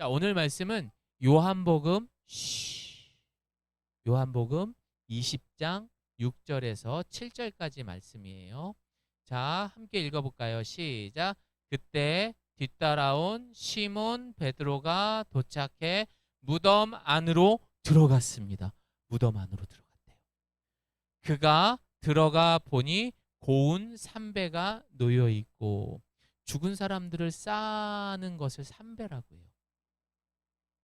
자, 오늘 말씀은 요한복음 쉬. 요한복음 20장 6절에서 7절까지 말씀이에요. 자, 함께 읽어 볼까요? 시작. 그때 뒤따라온 시몬 베드로가 도착해 무덤 안으로 들어갔습니다. 무덤 안으로 들어갔대요. 그가 들어가 보니 고운 삼배가 놓여 있고 죽은 사람들을 싸는 것을 삼배라고 해요.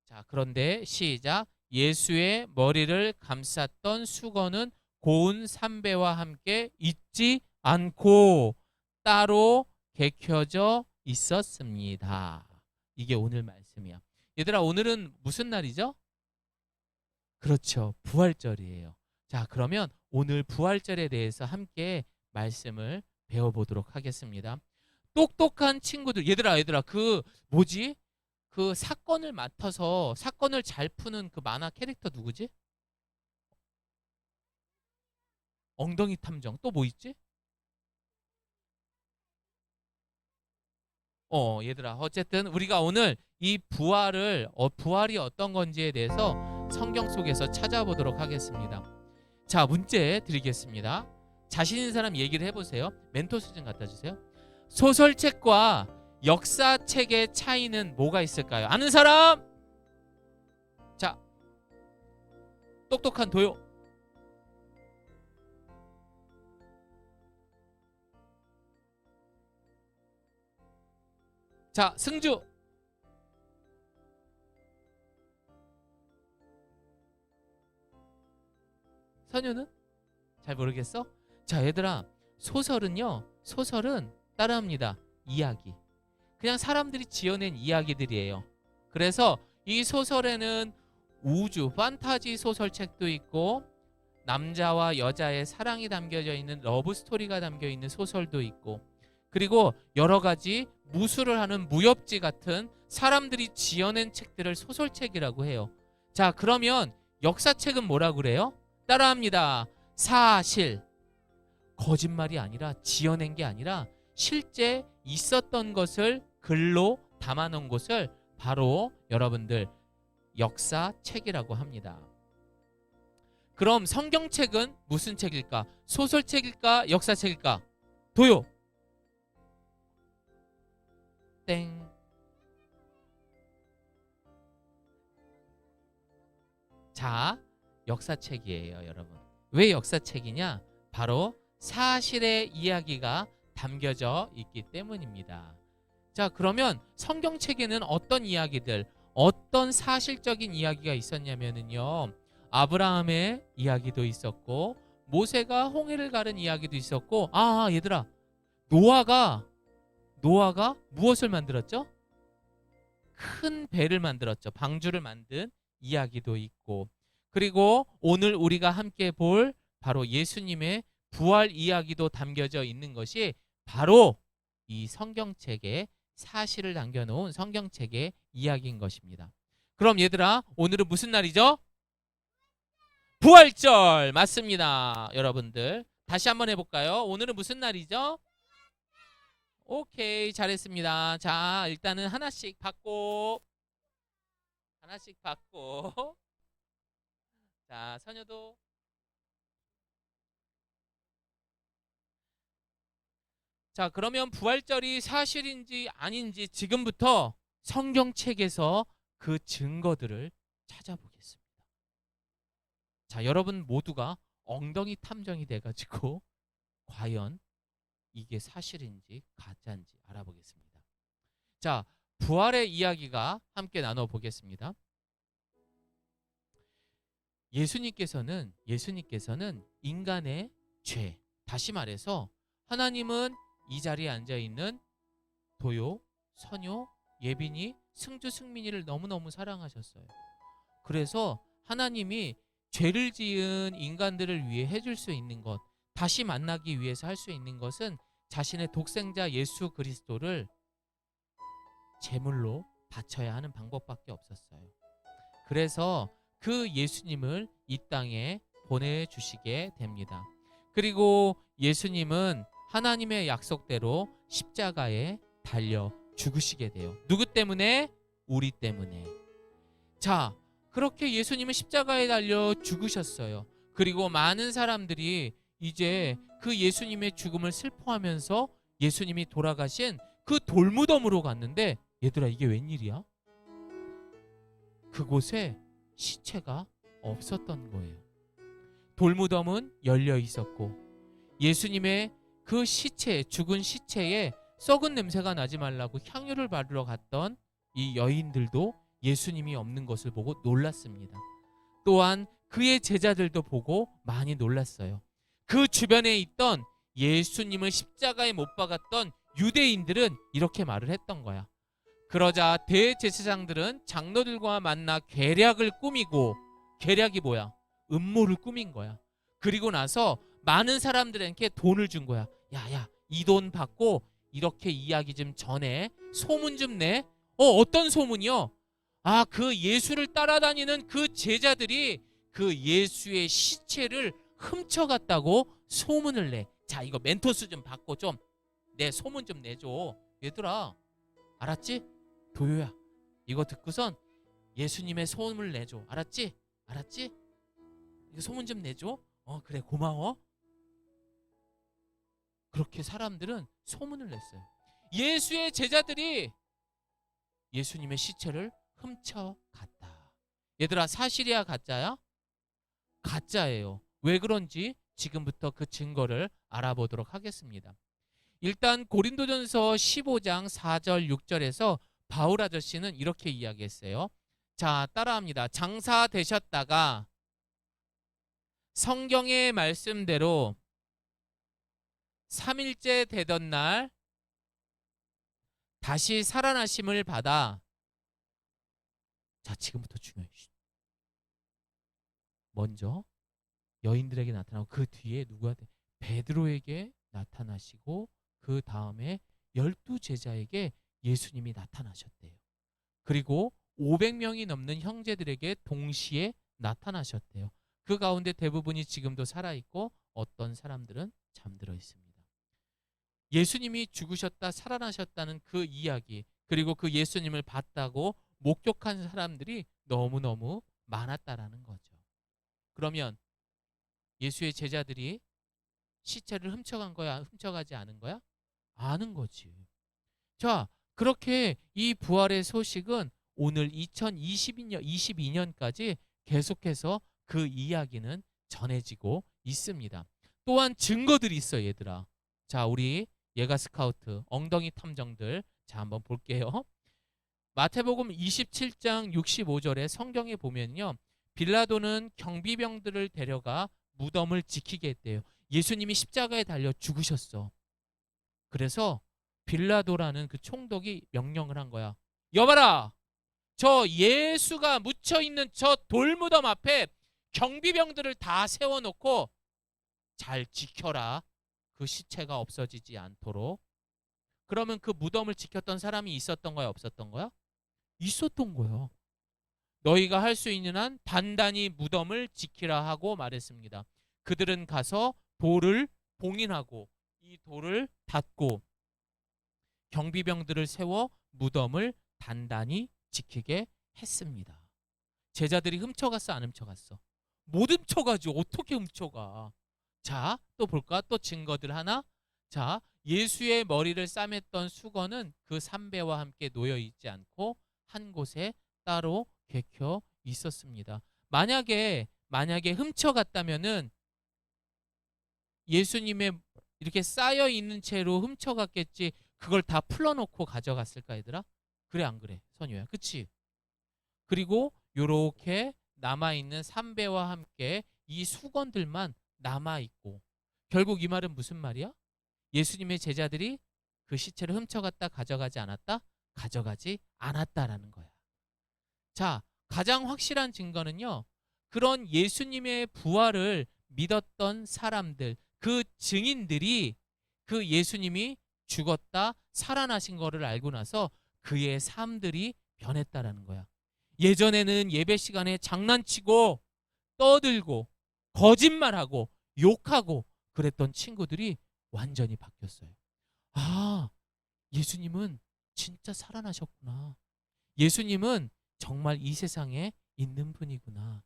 자, 그런데 시작. 예수의 머리를 감쌌던 수건은 고운 삼배와 함께 있지 않고 따로 개켜져 있었습니다. 이게 오늘 말씀이야. 얘들아, 오늘은 무슨 날이죠? 그렇죠. 부활절이에요. 자, 그러면 오늘 부활절에 대해서 함께 말씀을 배워보도록 하겠습니다. 똑똑한 친구들, 얘들아, 얘들아, 그 뭐지? 그 사건을 맡아서 사건을 잘 푸는 그 만화 캐릭터 누구지? 엉덩이 탐정 또 뭐 있지? 어 얘들아 어쨌든 우리가 오늘 이 부활을 어, 부활이 어떤 건지에 대해서 성경 속에서 찾아보도록 하겠습니다. 자 문제 드리겠습니다. 자신 있는 사람 얘기를 해보세요. 멘토스 좀 갖다 주세요. 소설책과 역사책의 차이는 뭐가 있을까요? 아는 사람? 자 똑똑한 도요. 자, 승주. 선유는? 잘 모르겠어? 자, 얘들아. 소설은요. 소설은 따라합니다. 이야기. 그냥 사람들이 지어낸 이야기들이에요. 그래서 이 소설에는 우주, 판타지 소설책도 있고 남자와 여자의 사랑이 담겨져 있는 러브 스토리가 담겨 있는 소설도 있고 그리고 여러 가지 무술을 하는 무협지 같은 사람들이 지어낸 책들을 소설책이라고 해요. 자, 그러면 역사책은 뭐라 그래요? 따라합니다. 사실. 거짓말이 아니라 지어낸 게 아니라 실제 있었던 것을 글로 담아 놓은 것을 바로 여러분들 역사책이라고 합니다. 그럼 성경책은 무슨 책일까? 소설책일까? 역사책일까? 도요. 땡. 자, 역사책이에요, 여러분. 왜 역사책이냐? 바로 사실의 이야기가 담겨져 있기 때문입니다. 자, 그러면 성경책에는 어떤 이야기들, 어떤 사실적인 이야기가 있었냐면은요. 아브라함의 이야기도 있었고 모세가 홍해를 가른 이야기도 있었고 아, 얘들아. 노아가 노아가 무엇을 만들었죠? 큰 배를 만들었죠. 방주를 만든 이야기도 있고 그리고 오늘 우리가 함께 볼 바로 예수님의 부활 이야기도 담겨져 있는 것이 바로 이 성경책에 사실을 남겨놓은 성경책의 이야기인 것입니다. 그럼 얘들아 오늘은 무슨 날이죠? 부활절 맞습니다. 여러분들 다시 한번 해볼까요? 오늘은 무슨 날이죠? 오케이 잘했습니다. 자 일단은 하나씩 받고 하나씩 받고 자 선녀도 자 그러면 부활절이 사실인지 아닌지 지금부터 성경책에서 그 증거들을 찾아보겠습니다. 자 여러분 모두가 엉덩이 탐정이 돼가지고 과연 이게 사실인지 가짜인지 알아보겠습니다. 자, 부활의 이야기가 함께 나눠 보겠습니다. 예수님께서는 예수님께서는 인간의 죄, 다시 말해서 하나님은 이 자리에 앉아 있는 도요, 선요, 예빈이, 승주, 승민이를 너무너무 사랑하셨어요. 그래서 하나님이 죄를 지은 인간들을 위해 해줄 수 있는 것, 다시 만나기 위해서 할 수 있는 것은 자신의 독생자 예수 그리스도를 제물로 바쳐야 하는 방법밖에 없었어요. 그래서 그 예수님을 이 땅에 보내주시게 됩니다. 그리고 예수님은 하나님의 약속대로 십자가에 달려 죽으시게 돼요. 누구 때문에? 우리 때문에. 자, 그렇게 예수님은 십자가에 달려 죽으셨어요. 그리고 많은 사람들이 이제 그 예수님의 죽음을 슬퍼하면서 예수님이 돌아가신 그 돌무덤으로 갔는데 얘들아 이게 웬일이야? 그곳에 시체가 없었던 거예요. 돌무덤은 열려 있었고 예수님의 그 시체, 죽은 시체에 썩은 냄새가 나지 말라고 향유를 바르러 갔던 이 여인들도 예수님이 없는 것을 보고 놀랐습니다. 또한 그의 제자들도 보고 많이 놀랐어요. 그 주변에 있던 예수님을 십자가에 못 박았던 유대인들은 이렇게 말을 했던 거야. 그러자 대제사장들은 장로들과 만나 계략을 꾸미고 계략이 뭐야? 음모를 꾸민 거야. 그리고 나서 많은 사람들에게 돈을 준 거야. 야야, 이 돈 받고 이렇게 이야기 좀 전해. 소문 좀 내. 어, 어떤 소문이요? 아, 그 예수를 따라다니는 그 제자들이 그 예수의 시체를 훔쳐갔다고 소문을 내. 자, 이거 멘토스 좀 받고 좀 내 소문 좀 내줘. 얘들아, 알았지? 도요야, 이거 듣고선 예수님의 소문을 내줘. 알았지? 알았지? 소문 좀 내줘. 어, 그래, 고마워. 그렇게 사람들은 소문을 냈어요. 예수의 제자들이 예수님의 시체를 훔쳐갔다. 얘들아, 사실이야, 가짜야? 가짜예요. 왜 그런지 지금부터 그 증거를 알아보도록 하겠습니다. 일단 고린도전서 15장 4절 6절에서 바울 아저씨는 이렇게 이야기했어요. 자, 따라합니다. 장사 되셨다가 성경의 말씀대로 3일째 되던 날 다시 살아나심을 받아 자, 지금부터 중요해. 쉿. 먼저 여인들에게 나타나고 그 뒤에 누구한테 베드로에게 나타나시고 그 다음에 열두 제자에게 예수님이 나타나셨대요. 그리고 500명이 넘는 형제들에게 동시에 나타나셨대요. 그 가운데 대부분이 지금도 살아 있고 어떤 사람들은 잠들어 있습니다. 예수님이 죽으셨다 살아나셨다는 그 이야기 그리고 그 예수님을 봤다고 목격한 사람들이 너무너무 많았다라는 거죠. 그러면 예수의 제자들이 시체를 훔쳐간 거야, 훔쳐가지 않은 거야? 아는 거지. 자, 그렇게 이 부활의 소식은 오늘 2022년 22년까지 계속해서 그 이야기는 전해지고 있습니다. 또한 증거들이 있어, 얘들아. 자, 우리 예가 스카우트 엉덩이 탐정들 자, 한번 볼게요. 마태복음 27장 65절에 성경에 보면요. 빌라도는 경비병들을 데려가 무덤을 지키게 했대요. 예수님이 십자가에 달려 죽으셨어. 그래서 빌라도라는 그 총독이 명령을 한 거야. 여봐라. 저 예수가 묻혀 있는 저 돌무덤 앞에 경비병들을 다 세워 놓고 잘 지켜라. 그 시체가 없어지지 않도록. 그러면 그 무덤을 지켰던 사람이 있었던 거야, 없었던 거야? 있었던 거야. 너희가 할 수 있는 한 단단히 무덤을 지키라 하고 말했습니다. 그들은 가서 돌을 봉인하고 이 돌을 닫고 경비병들을 세워 무덤을 단단히 지키게 했습니다. 제자들이 훔쳐갔어 안 훔쳐갔어? 못 훔쳐가지 어떻게 훔쳐가? 자, 또 볼까? 또 증거들 하나. 자, 예수의 머리를 싸맸던 수건은 그 삼배와 함께 놓여 있지 않고 한 곳에 따로 개켜 있었습니다. 만약에 만약에 훔쳐갔다면은 예수님의 이렇게 쌓여 있는 채로 훔쳐갔겠지. 그걸 다 풀어놓고 가져갔을까 얘들아? 그래 안 그래 선유야, 그치? 그리고 요렇게 남아 있는 삼배와 함께 이 수건들만 남아 있고 결국 이 말은 무슨 말이야? 예수님의 제자들이 그 시체를 훔쳐갔다 가져가지 않았다? 가져가지 않았다라는 거야. 자, 가장 확실한 증거는요. 그런 예수님의 부활을 믿었던 사람들, 그 증인들이 그 예수님이 죽었다 살아나신 거를 알고 나서 그의 삶들이 변했다라는 거야. 예전에는 예배 시간에 장난치고 떠들고 거짓말하고 욕하고 그랬던 친구들이 완전히 바뀌었어요. 아, 예수님은 진짜 살아나셨구나. 예수님은 정말 이 세상에 있는 분이구나.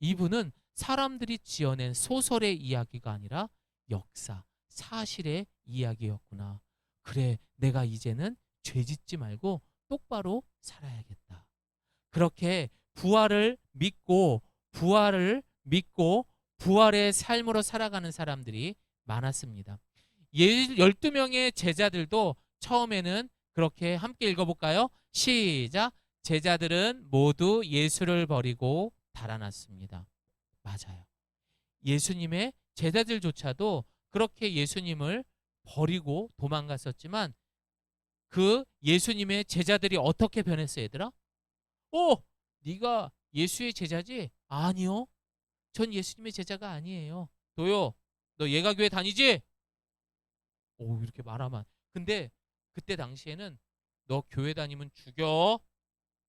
이분은 사람들이 지어낸 소설의 이야기가 아니라 역사, 사실의 이야기였구나. 그래, 내가 이제는 죄 짓지 말고 똑바로 살아야겠다. 그렇게 부활을 믿고 부활을 믿고 부활의 삶으로 살아가는 사람들이 많았습니다. 12명의 제자들도 처음에는 그렇게 함께 읽어볼까요? 시작. 제자들은 모두 예수를 버리고 달아났습니다. 맞아요. 예수님의 제자들조차도 그렇게 예수님을 버리고 도망갔었지만 그 예수님의 제자들이 어떻게 변했어요, 얘들아? 오, 네가 예수의 제자지? 아니요. 전 예수님의 제자가 아니에요. 도요, 너 예가 교회 다니지? 오, 이렇게 말하면. 근데 그때 당시에는 너 교회 다니면 죽여.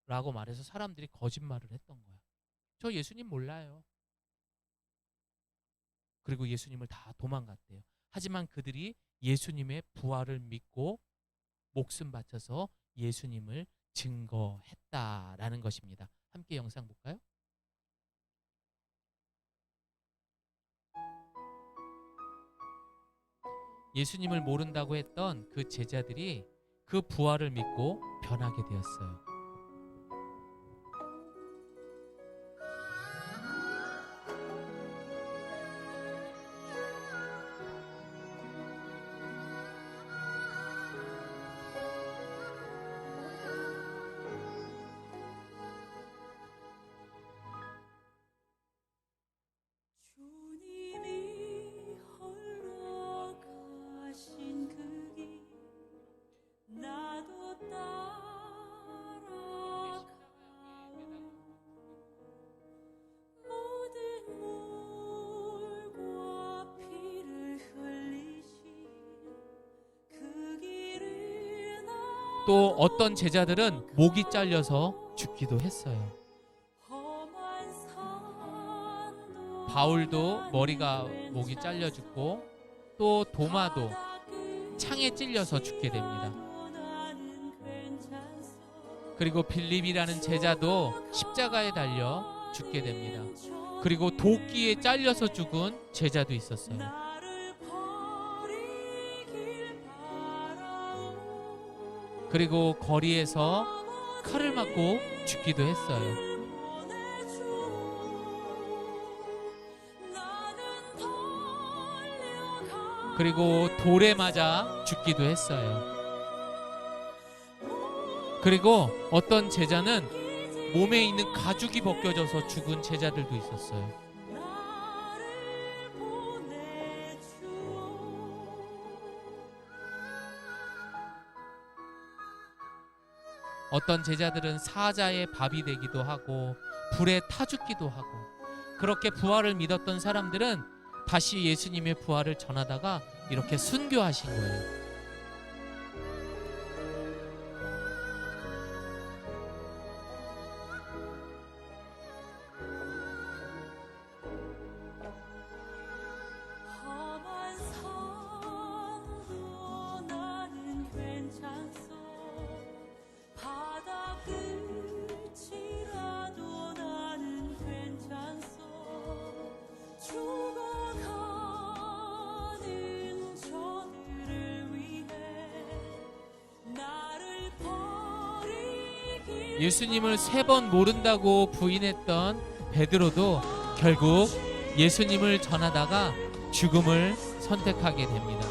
라고 말해서 사람들이 거짓말을 했던 거야. 저 예수님 몰라요. 그리고 예수님을 다 도망갔대요. 하지만 그들이 예수님의 부활을 믿고 목숨 바쳐서 예수님을 증거했다라는 것입니다. 함께 영상 볼까요? 예수님을 모른다고 했던 그 제자들이 그 부활을 믿고 변하게 되었어요. 또 어떤 제자들은 목이 잘려서 죽기도 했어요. 바울도 머리가 목이 잘려 죽고 또 도마도 창에 찔려서 죽게 됩니다. 그리고 빌립이라는 제자도 십자가에 달려 죽게 됩니다. 그리고 도끼에 잘려서 죽은 제자도 있었어요. 그리고 거리에서 칼을 맞고 죽기도 했어요. 그리고 돌에 맞아 죽기도 했어요. 그리고 어떤 제자는 몸에 있는 가죽이 벗겨져서 죽은 제자들도 있었어요. 어떤 제자들은 사자의 밥이 되기도 하고 불에 타 죽기도 하고 그렇게 부활을 믿었던 사람들은 다시 예수님의 부활을 전하다가 이렇게 순교하신 거예요. 예수님을 세 번 모른다고 부인했던 베드로도 결국 예수님을 전하다가 죽음을 선택하게 됩니다.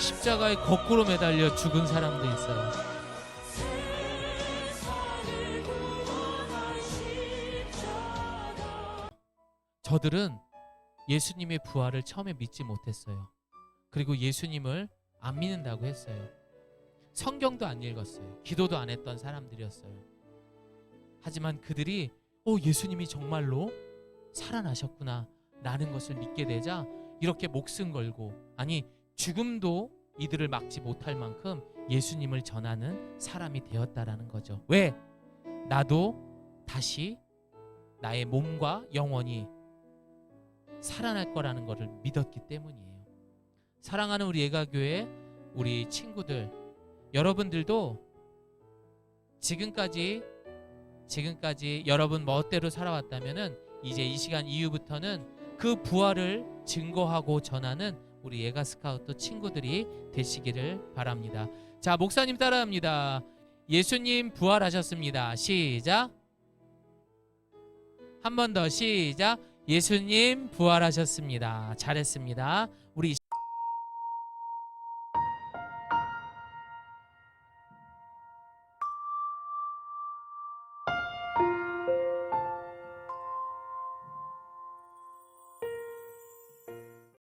십자가에 거꾸로 매달려 죽은 사람도 있어요. 저들은 예수님의 부활을 처음에 믿지 못했어요. 그리고 예수님을 안 믿는다고 했어요. 성경도 안 읽었어요. 기도도 안 했던 사람들이었어요. 하지만 그들이 어 예수님이 정말로 살아나셨구나 라는 것을 믿게 되자 이렇게 목숨 걸고 아니 죽음도 이들을 막지 못할 만큼 예수님을 전하는 사람이 되었다라는 거죠. 왜? 나도 다시 나의 몸과 영혼이 살아날 거라는 것을 믿었기 때문이에요. 사랑하는 우리 예가교회 우리 친구들 여러분들도 지금까지 지금까지 여러분 멋대로 살아왔다면은 이제 이 시간 이후부터는 그 부활을 증거하고 전하는 우리 예가 스카우트 친구들이 되시기를 바랍니다. 자, 목사님 따라합니다. 예수님 부활하셨습니다. 시작. 한 번 더 시작. 예수님 부활하셨습니다. 잘했습니다. 우리